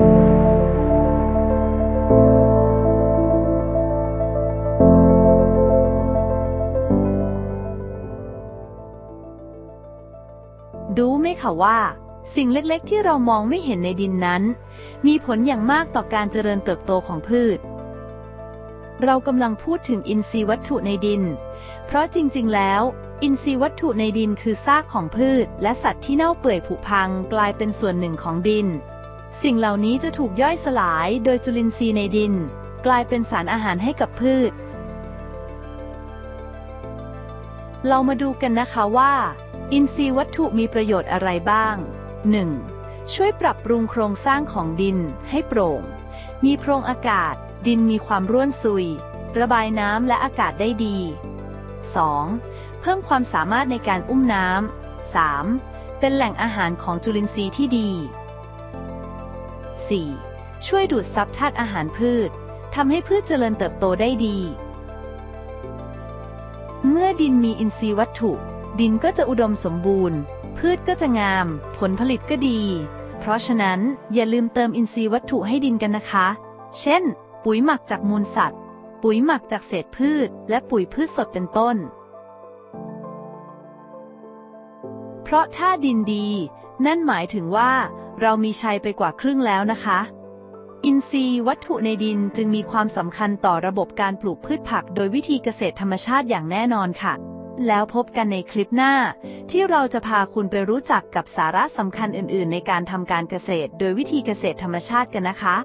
รู้ไหมคะว่า สิ่งเล็กๆ ที่เรามองไม่เห็นในดินนั้น มีผลอย่างมากต่อการเจริญเติบโตของพืช เรากำลังพูดถึงอินทรีย์วัตถุในดิน เพราะจริงๆ แล้ว อินทรีย์วัตถุในดินคือซากของพืช และสัตว์ที่เน่าเปื่อยผุพังกลายเป็นส่วนหนึ่งของดิน สิ่งเหล่านี้จะถูกย่อยสลายโดยจุลินทรีย์ในดิน กลายเป็นสารอาหารให้กับพืช เรามาดูกันนะคะว่า อินทรีย์วัตถุมีประโยชน์อะไรบ้าง 1. ช่วยปรับปรุงโครงสร้างของดินให้โปร่ง มีโพรงอากาศ ดินมีความร่วนซุย ระบายน้ำและอากาศได้ดี 2. เพิ่มความสามารถในการอุ้มน้ำ 3. เป็นแหล่งอาหารของจุลินทรีย์ที่ดี 4. ช่วยดูดซับธาตุอาหารพืชทำให้พืชเจริญเติบโตได้ดี เมื่อดินมีอินทรีย์วัตถุ ดินก็จะอุดมสมบูรณ์ พืชก็จะงาม ผลผลิตก็ดี เพราะฉะนั้นอย่าลืมเติมอินทรีย์วัตถุให้ดินกันนะคะ เช่น ปุ๋ยหมักจากมูลสัตว์ ปุ๋ยหมักจากเศษพืช และปุ๋ยพืชสดเป็นต้น เพราะถ้าดินดี นั่นหมายถึงว่า เรามีชัยไปกว่าครึ่งแล้วนะคะ อินทรีย์วัตถุในดินจึงมีความสำคัญต่อระบบการปลูกพืชผัก โดยวิธีเกษตรธรรมชาติอย่างแน่นอนค่ะ แล้วพบกันในคลิปหน้า ที่เราจะพาคุณไปรู้จักกับสาระสำคัญอื่น ๆ ในการทำการเกษตร โดยวิธีเกษตรธรรมชาติกันนะคะ